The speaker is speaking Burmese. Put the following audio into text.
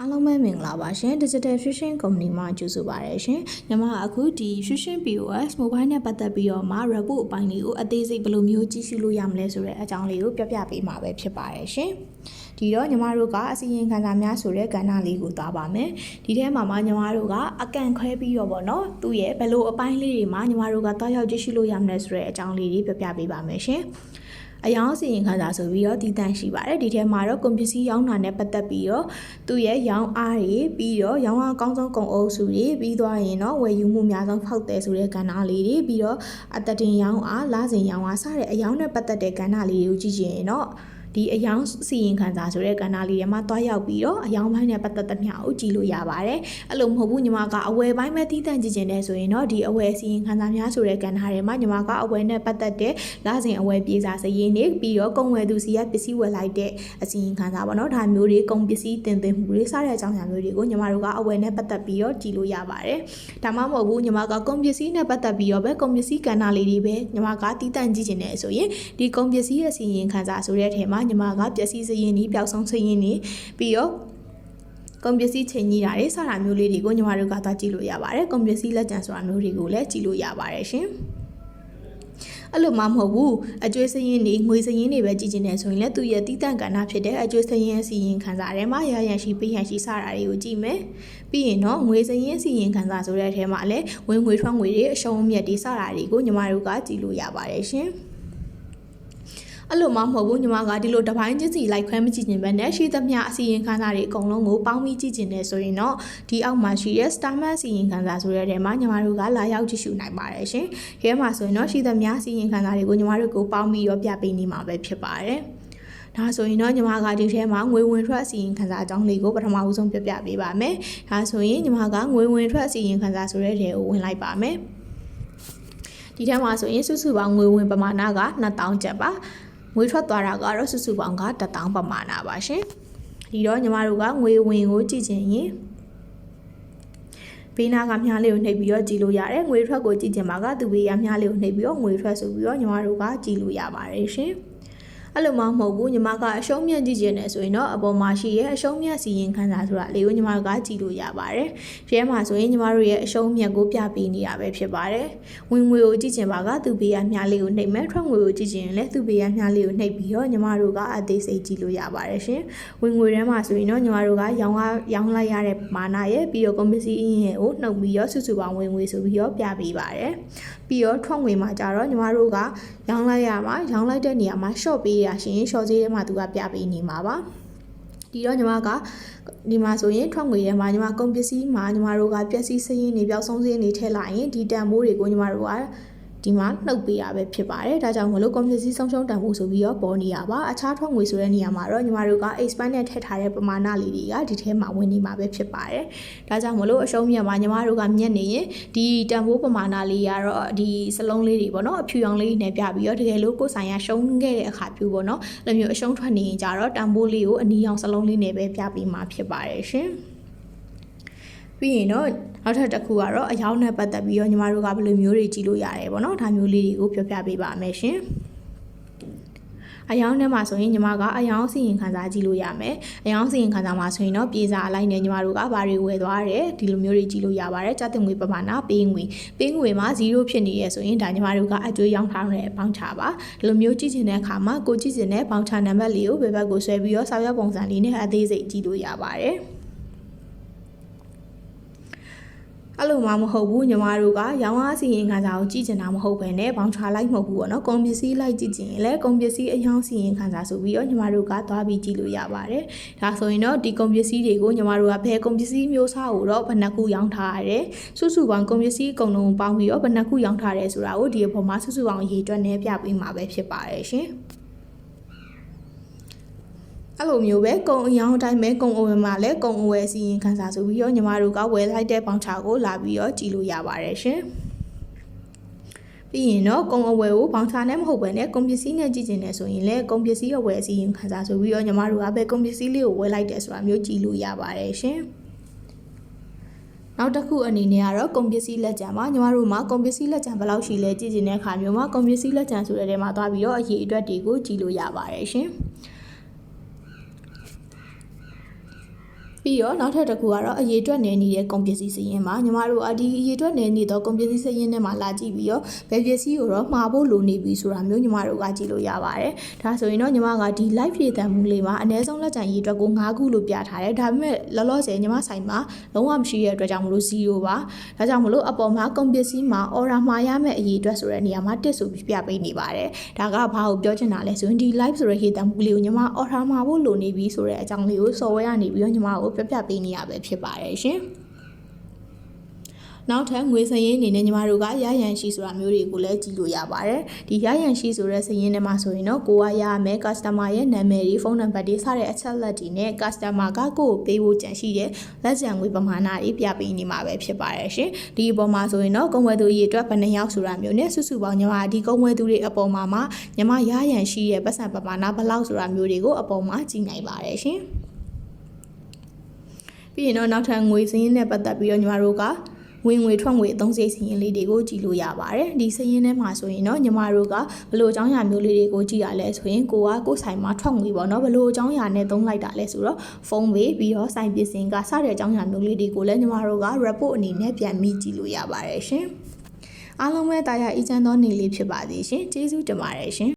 အားလုံးပဲမင်္ဂလာပါရှင် Digital Fusion Company မှာကြိုဆိုပါရရှင်ညီမအခုဒီ Fusion POS mobile နဲ့ပတ်သက်ပြီးတော့မှ report အပိုင်းလေးကိုအသေးစိတ်ဘယ်လိုမျိုးကြည့်ရှုလို့ရမလဲဆိုတဲ့အကြောင်းလေးကိုပြပြပေးမှာပဲဖြစ်ပါတယ်ရှင်ဒီတော့ညီမတို့ကအစီရင်ခံစာများဆိုတဲ့ကဏ္ဍလေးကိုသွားပါမယ်ဒီထဲမှာမှညီမတို့ကအကန့်ခွဲပြီးတော့ဗောနော်သူ့ရဲ့ဘယ်လိုအပိုင်းလေးတွေမှာညီမတို့ကတောက်ရောက်ကြည့်ရှုလို့ရမလဲဆိုတဲ့အကြောင်းလေးတွေပြပြပေးပါမယ်ရှင် အယောင်စီရင်ခံစာဆိုပြီးတော့တည်တံ့ရှိပါတယ်ဒီထဲမှာတော့ကွန်ပစ္စည်းရောင်းတာနဲ့ပတ်သက်ပြီးတော့သူ့ရဲ့ရောင်းအားတွေပြီးတော့ရောင်းအားအကောင်းဆုံးကုန်အုပ်စုတွေပြီးသွားရင်တော့ဝယ်ယူမှုအများဆုံးဖောက်တယ်ဆိုတဲ့ကဏ္ဍလေးတွေပြီးတော့အတတင်ရောင်းအားလစဉ်ရောင်းအားစတဲ့အယောင်နဲ့ပတ်သက်တဲ့ကဏ္ဍလေးတွေကိုကြည့်ကြည့်ရင်တော့ ဒီအယောင်စီရင်ခံစာဆိုတဲ့ကဏ္ဍလေးတွေမှာတွားရောက်ပြီးတော့အယောင်ပိုင်းနဲ့ပတ်သက်တဲ့မျှကိုကြည့်လို့ရပါတယ်အဲ့လိုမဟုတ်ဘူးညီမကအဝယ်ပိုင်းပဲတီးတန့်ကြည့်ကျင်နေဆိုရင်တော့ဒီအဝယ်စီရင်ခံစာများဆိုတဲ့ကဏ္ဍတွေမှာညီမကအဝယ်နဲ့ပတ်သက်တဲ့လစဉ်အဝယ်ပြေစာစရင်းတွေပြီးတော့ကုန်ဝယ်သူစီကပစ္စည်းဝယ်လိုက်တဲ့အစီရင်ခံစာပေါ့နော်ဒါမျိုးတွေကုန်ပစ္စည်းတင်သွင်းမှုတွေစတဲ့အကြောင်းအရာမျိုးတွေကိုညီမတို့ကအဝယ်နဲ့ပတ်သက်ပြီးတော့ကြည့်လို့ရပါတယ်ဒါမှမဟုတ်ဘူးညီမကကုန်ပစ္စည်းနဲ့ပတ်သက်ပြီးတော့ပဲကုန်ပစ္စည်းကဏ္ဍလေးတွေပဲညီမကတီးတန့်ကြည့်ကျင်နေဆိုရင်ဒီကုန်ပစ္စည်းရဲ့စီရင်ခံစာဆိုတဲ့ထဲမှာညီမကပစ္စည်းစရင်းတွေပျောက်ဆုံးစရင်းတွေပြီးတော့ကွန်ပစ္စည်းချိန်ကြီးတာတွေစတာမျိုးလေးတွေကိုညီမတို့ကသွားကြည့်လို့ရပါတယ်ကွန်ပစ္စည်းလက်ကျန်ဆိုတာမျိုးတွေကိုလည်းကြည့်လို့ရပါတယ်ရှင်အဲ့လိုမှမဟုတ်ဘူးအကျွေးစရင်တွေငွေစရင်တွေပဲကြည့်ကျင်နေဆိုရင်လည်းသူ့ရဲ့တီးတန့်ကဏ္ဍဖြစ်တဲ့အကျွေးစရင်စီရင်ခံစားထဲမှာရရန်ရှိပေးရန်ရှိစတာတွေကိုကြည့်မယ်ပြီးရင်တော့ငွေစရင်စီရင်ခံစားဆိုတဲ့အထဲမှာလည်းဝင်ငွေထွက်ငွေတွေအရှုံးအမြတ်တွေစတာတွေကိုညီမတို့ကကြည့်လို့ရပါတယ်ရှင် အဲ့လိုမှမဟုတ်ဘူးညီမကဒီလိုတပိုင်းချင်းစီလိုက်ခွဲမကြည့်ခြင်းပဲနဲ့ရှိသမျှအစီရင်ခံစာတွေအကုန်လုံးကိုပေါင်းပြီးကြည့်ခြင်းနဲ့ဆိုရင်တော့ဒီအောက်မှာရှိတဲ့ Starman အစီရင်ခံစာဆိုတဲ့ထဲမှာညီမတို့ကလာရောက်ကြည့်ရှုနိုင်ပါတယ်ရှင်။ခဲမှာဆိုရင်တော့ရှိသမျှအစီရင်ခံစာတွေကိုညီမတို့ကိုပေါင်းပြီးတော့ပြပေးနေမှာပဲဖြစ်ပါတယ်။ဒါဆိုရင်တော့ညီမကဒီထဲမှာငွေဝင်ထွက်အစီရင်ခံစာအကြောင်းလေးကိုပထမဦးဆုံးပြပြပေးပါမယ်။ဒါဆိုရင်ညီမကငွေဝင်ထွက်အစီရင်ခံစာဆိုတဲ့ထဲကိုဝင်လိုက်ပါမယ်။ဒီထဲမှာဆိုရင်စုစုပေါင်းငွေဝင်ပမာဏက2000ကျပ်ပါ။ ငွေထွက်သွားတာကတော့စုစုပေါင်းက1000ပမာဏပါရှင်ဒီတော့ညီမတို့ကငွေဝင်ကိုကြည့်ချင်ရင်ဘေးနာကမြားလေးကိုနှိပ်ပြီးတော့ကြည့်လို့ရတယ်ငွေထွက်ကိုကြည့်ချင်ပါကသူဘေးရမြားလေးကိုနှိပ်ပြီးတော့ငွေထွက်ဆိုပြီးတော့ညီမတို့ကကြည့်လို့ရပါတယ်ရှင် အဲ့လိုမှမဟုတ်ဘူးညီမကအရှုံးမြတ်ကြည့်ကျင်တယ်ဆိုရင်တော့အပေါ်မှာရှိရဲ့အရှုံးမြတ်စီရင်ခန်းစာဆိုတာလေးကိုညီမတို့ကကြည့်လို့ရပါတယ်။ရဲမှာဆိုရင်ညီမတို့ရဲ့အရှုံးမြတ်ကိုပြပေးနေတာပဲဖြစ်ပါတယ်။ဝင်ငွေကိုကြည့်ကျင်ပါကသူပေးရမြလေးကိုနှိပ်မယ်ထွက်ငွေကိုကြည့်ကျင်ရင်လည်းသူပေးရမြလေးကိုနှိပ်ပြီးတော့ညီမတို့ကအသေးစိတ်ကြည့်လို့ရပါတယ်ရှင်။ဝင်ငွေထဲမှာဆိုရင်တော့ညီမတို့ကရောင်းကရောင်းလိုက်ရတဲ့မာနရဲ့ပြီးတော့ကွန်ပစ္စည်းအင်းရဲ့ကိုနှုတ်ပြီးတော့စုစုပေါင်းဝင်ငွေဆိုပြီးတော့ပြပေးပါတယ်။ပြီးတော့ထွက်ငွေမှာကြတော့ညီမတို့ကရောင်းလိုက်ရမှာရောင်းလိုက်တဲ့နေရာမှာ short ပေးရရှင် short ဈေးထဲမှာသူကပြပေးနေမှာပါဒီတော့ညီမကဒီမှာဆိုရင်ထွက်ငွေထဲမှာညီမကုန်ပစ္စည်းမှာညီမတို့ကပျက်စီးစရင်းတွေပျောက်ဆုံးစရင်းတွေထည့်လိုက်ရင်ဒီတန်ဖိုးတွေကိုညီမတို့က ဒီမှာနှုတ်ပေးရပဲဖြစ်ပါတယ်ဒါကြောင့်မလို့ကွန်ပျူတာဆုံးရှုံးတန်ဖိုးဆိုပြီးတော့ပေါ်နေရပါအခြားထွက်ငွေဆိုတဲ့နေရာမှာတော့ညီမတို့က expand နဲ့ထည့်ထားတဲ့ပမာဏလေးတွေကဒီထဲမှာဝင်နေမှာပဲဖြစ်ပါတယ်ဒါကြောင့်မလို့အရှုံးမြတ်မှာညီမတို့ကမြက်နေရင်ဒီတန်ဖိုးပမာဏလေးကတော့ဒီစလုံးလေးတွေပေါ့နော်အဖြူရောင်လေးနဲ့ပြပြီးတော့တကယ်လို့ကိုယ်ဆိုင်ရရှုံးခဲ့တဲ့အခါပြူပေါ့နော်အဲ့လိုမျိုးအရှုံးထွက်နေရင်ကြတော့တန်ဖိုးလေးကိုအနီရောင်စလုံးလေးနဲ့ပဲပြပြီးမှာဖြစ်ပါတယ်ရှင် ပြီးရင်တော့နောက်ထပ်တစ်ခုကတော့အယောင်နဲ့ပတ်သက်ပြီးတော့ညီမတို့ကဘယ်လိုမျိုးတွေကြည့်လို့ရတယ်ပေါ့နော်ဒါမျိုးလေးတွေကိုပြောပြပေးပါမယ်ရှင်အယောင်ထဲမှာဆိုရင်ညီမကအယောင်စီရင်ခံစားကြည့်လို့ရမယ်အယောင်စီရင်ခံစားမှာဆိုရင်တော့ပြေစာအလိုက်နဲ့ညီမတို့ကဘာတွေဝယ်သွားတယ်ဒီလိုမျိုးတွေကြည့်လို့ရပါတယ်ကြတဲ့ငွေပမာဏပေးငွေပေးငွေမှာ0ဖြစ်နေရဆိုရင်ဒါညီမတို့ကအကျွေးရောင်းထားတဲ့ဘောင်းချပါဒီလိုမျိုးကြည့်ချင်တဲ့အခါမှာကိုကြည့်ချင်တဲ့ဘောင်းချနံပါတ်လေးကိုဘယ်ဘက်ကိုဆွဲပြီးတော့စာရွက်ပုံစံလေးနဲ့အသေးစိတ်ကြည့်လို့ရပါတယ် အဲ့လိုမှမဟုတ်ဘူးညီမတို့ကရောင်းအားစီရင်ခံစာကိုကြည့်ကျင်တာမဟုတ်ဘဲနဲ့ဘောင်ချလိုက်မဟုတ်ဘူးပေါ့နော်ကုန်ပစ္စည်းလိုက်ကြည့်ကျင်ရင်လည်းကုန်ပစ္စည်းအယောင်စီရင်ခံစာဆိုပြီးတော့ညီမတို့ကသွားပြီးကြည့်လို့ရပါတယ်ဒါဆိုရင်တော့ဒီကုန်ပစ္စည်းတွေကိုညီမတို့ကဘယ်ကုန်ပစ္စည်းမျိုးစားကိုတော့ဘယ်နှခုရောင်းထားရတယ်စုစုပေါင်းကုန်ပစ္စည်းအကုန်လုံးပေါင်းပြီးတော့ဘယ်နှခုရောင်းထားတယ်ဆိုတာကိုဒီအပေါ်မှာစုစုပေါင်းရေးတွက်နေပြပေးမှာပဲဖြစ်ပါတယ်ရှင် အဲ့လိုမျိုးပဲကုံအယောင်အတိုင်းပဲကုံအဝယ်မှာလည်းကုံအဝယ်စီရင်ခံစားဆိုပြီးတော့ညီမတို့ကဝယ်လိုက်တဲ့ပေါင်ချာကိုလာပြီးတော့ကြည်လို့ရပါတယ်ရှင်ပြီးရင်တော့ကုံအဝယ်ကိုဘောင်ချာနဲ့မဟုတ်ဘဲနဲ့ကုန်ပစ္စည်းနဲ့ကြည့်ကျင်နေဆိုရင်လည်းကုန်ပစ္စည်းအဝယ်စီရင်ခံစားဆိုပြီးတော့ညီမတို့ကပဲကုန်ပစ္စည်းလေးကိုဝယ်လိုက်တယ်ဆိုတာမျိုးကြည်လို့ရပါတယ်ရှင်နောက်တစ်ခုအနေနဲ့ကတော့ကုန်ပစ္စည်းလက်ကျန်ပါညီမတို့မှာကုန်ပစ္စည်းလက်ကျန်ဘယ်လောက်ရှိလဲကြည့်ကျင်တဲ့အခါမျိုးမှာကုန်ပစ္စည်းလက်ကျန်ဆိုတဲ့နေရာမှာသွားပြီးတော့အရေးအတွက်တွေကိုကြည်လို့ရပါတယ်ရှင်။ ပြပြီးတော့နောက်ထပ်တစ်ခုကတော့အရေးအတွက်နေနေတဲ့ကုန်ပစ္စည်းစည်ရင်ပါညီမတို့အဒီအရေးအတွက်နေနေတော့ကုန်ပစ္စည်းစည်ရင်ထဲမှာလာကြည့်ပြီးတော့ဘယ်ပစ္စည်းကိုတော့မှာဖို့လိုနေပြီဆိုတာမျိုးညီမတို့ကကြည့်လို့ရပါတယ်ဒါဆိုရင်တော့ညီမကဒီ live ဖြည့်တန်မှုလေးမှာအနည်းဆုံးလက်ကျန်ရေးအတွက်ကို9ခုလို့ပြထားတယ်ဒါပေမဲ့လောလောဆယ်ညီမဆိုင်မှာလုံးဝမရှိတဲ့အတွက်ကြောင့်မလို့0ပါဒါကြောင့်မလို့အပေါ်မှာကုန်ပစ္စည်းမှာ order မှာရမယ့်အရေးအတွက်ဆိုတဲ့နေရာမှာတစ်ဆိုပြီးပြပေးနေပါတယ်ဒါကဘာကိုပြောချင်တာလဲဆိုရင်ဒီ live ဆိုတဲ့ရေးတန်မှုလေးကိုညီမ order မှာဖို့လိုနေပြီဆိုတဲ့အကြောင်းလေးကို software ကနေပြီးတော့ညီမကိုပြပြပေးနေရပဲဖြစ်ပါတယ်ရှင်နောက်ထပ်ငွေစရင်အနေနဲ့ညီမတို့ကရရန်ရှိဆိုတာမျိုးတွေကိုလည်းကြည့်လို့ရပါတယ်ဒီရရန်ရှိဆိုတဲ့စရင်ထဲမှာဆိုရင်တော့ကိုကရရမယ် customer ရဲ့နာမည်တွေဖုန်းနံပါတ်တွေစတဲ့အချက်လက်တွေနဲ့ customer ကကိုယ့်ကိုပေးဖို့ကြံရှိတဲ့လက်ကျန်ငွေပမာဏတွေပြပေးနေမှာပဲဖြစ်ပါတယ်ရှင်ဒီအပေါ်မှာဆိုရင်တော့ကုန်ဝယ်သူရေအတွက်ဘယ်နှယောက်ဆိုတာမျိုးနဲ့စုစုပေါင်းညီမဒီကုန်ဝယ်သူတွေအပေါ်မှာမှညီမရရန်ရှိတဲ့ပတ်စံပမာဏဘယ်လောက်ဆိုတာမျိုးတွေကိုအပေါ်မှာကြည့်နိုင်ပါတယ်ရှင် ပြီးရင်တော့နောက်ထပ်ငွေစင်းနဲ့ပတ်သက်ပြီးတော့ညီမတို့ကဝင်ငွေထွက်ငွေအသုံးစရိတ်စည်းရင်းလေးတွေကိုကြည့်လို့ရပါတယ်ဒီစည်းရင်းထဲမှာဆိုရင်တော့ညီမတို့ကဘလို့အကြောင်းအရာမျိုးလေးတွေကိုကြည့်ရလဲဆိုရင်ကိုကကိုယ်ဆိုင်မှာထွက်ငွေပေါ့နော်ဘလို့အကြောင်းအရာနဲ့သုံးလိုက်တာလဲဆိုတော့ဖုန်းပေးပြီးတော့ဆိုင်ပစ္စည်းကစတဲ့အကြောင်းအရာမျိုးလေးတွေကိုလည်းညီမတို့က report အနေနဲ့ပြန်မိကြည့်လို့ရပါတယ်ရှင်အားလုံးပဲတာယာအီချမ်းသောနေလေးဖြစ်ပါသေးရှင်ကျေးဇူးတင်ပါတယ်ရှင်